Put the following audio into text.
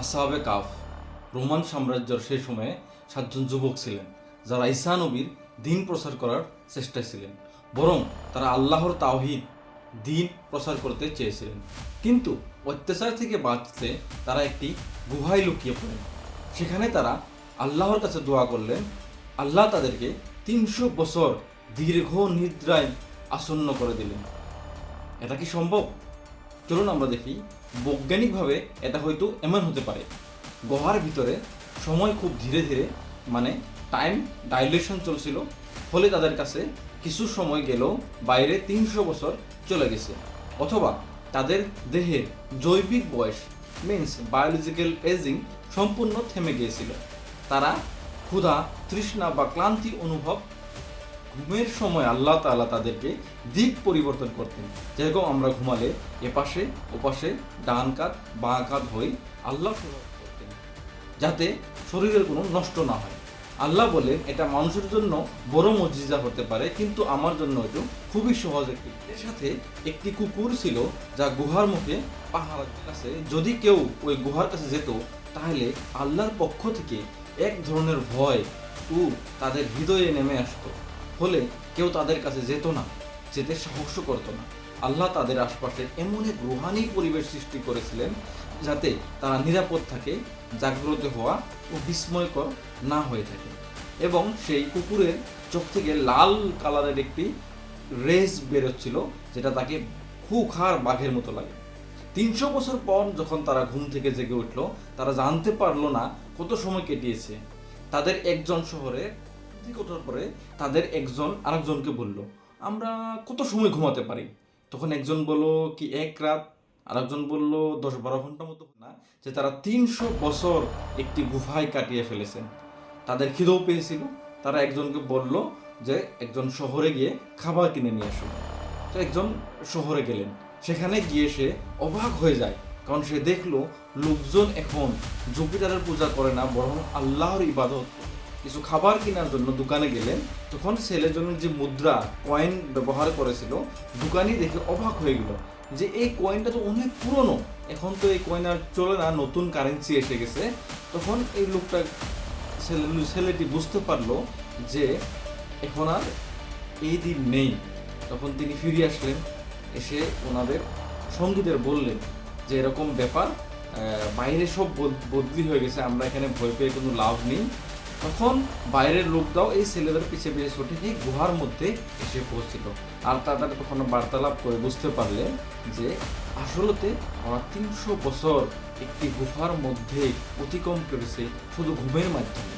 আসাবে calf, Roman সাম্রাজ্যের সেই সময়ে সাতজন যুবক ছিলেন, যারা ঈসা নবীর দিন প্রচার করার চেষ্টায় ছিলেন, বরং তারা আল্লাহর তাওহিদ দিন প্রচার করতে চেয়েছিলেন। কিন্তু অত্যাচার থেকে বাঁচতে তারা একটি গুহায় লুকিয়ে পড়েন। সেখানে তারা আল্লাহর কাছে দোয়া করলেন, আল্লাহ তাদেরকে তিনশো বছর দীর্ঘ নিদ্রায় আসন্ন করে দিলেন। এটা কি সম্ভব? চলুন আমরা দেখি বৈজ্ঞানিকভাবে এটা হয়তো এমন হতে পারে। গুহার ভিতরে সময় খুব ধীরে ধীরে মানে টাইম ডাইলেশন চলছিল, ফলে তাদের কাছে কিছু সময় গেলেও বাইরে তিনশো বছর চলে গেছে। অথবা তাদের দেহের জৈবিক বয়স মিন্স বায়োলজিক্যাল এজিং সম্পূর্ণ থেমে গিয়েছিল। তারা ক্ষুধা, তৃষ্ণা বা ক্লান্তি অনুভব ঘুমের সময় আল্লাহ তালা তাদেরকে দিক পরিবর্তন করতেন। যেরকম আমরা ঘুমালে এপাশে, ওপাশে, ডান কাত, বাঁ কাত হয়ে আল্লাহ করতেন, যাতে শরীরের কোনো নষ্ট না হয়। আল্লাহ বলেন এটা মানুষের জন্য বড় মজিজা হতে পারে, কিন্তু আমার জন্য এটা খুবই সহজ একটি। এর সাথে একটি কুকুর ছিল, যা গুহার মুখে পাহাড় কাছে, যদি কেউ ওই গুহার কাছে যেত, তাহলে আল্লাহর পক্ষ থেকে এক ধরনের ভয় ও তাদের হৃদয়ে নেমে আসতো। ফলে কেউ তাদের কাছে যেত না, যেতে সাহস করতো না। আল্লাহ তাদের আশপাশে এমন এক রুহানি পরিবেশ সৃষ্টি করেছিলেন যাতে তারা নিরাপদ থাকে, জাগ্রত হওয়া ও বিস্ময়কর না হয়ে থাকে। এবং সেই কুকুরের চোখ থেকে লাল কালারের একটি রেস বেরোচ্ছিল, যেটা তাকে খুখার বাঘের মতো লাগে। তিনশো বছর পর যখন তারা ঘুম থেকে জেগে উঠল, তারা জানতে পারল না কত সময় কেটিয়েছে তাদের একজন শহরে ঠিক ওঠার পরে তাদের একজন আরেকজনকে বলল, আমরা কত সময় ঘুমাতে পারি? তখন একজন বলল কি, এক রাত। আরেকজন বলল, দশ বারো ঘণ্টা মতো। না, যে তারা তিনশো বছর একটি গুফায় কাটিয়ে ফেলেছেন তাদের খিদেও পেয়েছিল। তারা একজনকে বলল যে, একজন শহরে গিয়ে খাবার কিনে নিয়ে আসো। তো একজন শহরে গেলেন। সেখানে গিয়ে সে অবাক হয়ে যায়, কারণ সে দেখল, লোকজন এখন জুপিটারের পূজা করে না, বরং আল্লাহর ইবাদত করে। কিছু খাবার কেনার জন্য দোকানে গেলেন, তখন ছেলের জন্য যে মুদ্রা কয়েন ব্যবহার করেছিল, দোকানি দেখে অবাক হয়ে গেল যে এই কয়েনটা তো অনেক পুরনো। এখন তো এই কয়েন আর চলে না, নতুন কারেন্সি এসে গেছে। তখন এই লোকটা, ছেলে, ছেলেটি বুঝতে পারল যে এখন আর এই দিন নেই। তখন তিনি ফিরে আসলেন, এসে ওনাদের সঙ্গীদের বললেন যে এরকম ব্যাপার বাইরে সব বদ- বদলি হয়ে গেছে, আমরা এখানে ভয় পেয়ে কোনো লাভ নেই। তখন বাইরের লোকরাও এই ছেলেদের পিছিয়ে পিছিয়ে ছুটে এই গুহার মধ্যে এসে পৌঁছিল। আর তাদের কখনো বার্তালাপ করে বুঝতে পারলেন যে আসলতে আমরা তিনশো বছর একটি গুহার মধ্যে অতিক্রম করেছে শুধু ঘুমের মাধ্যমে।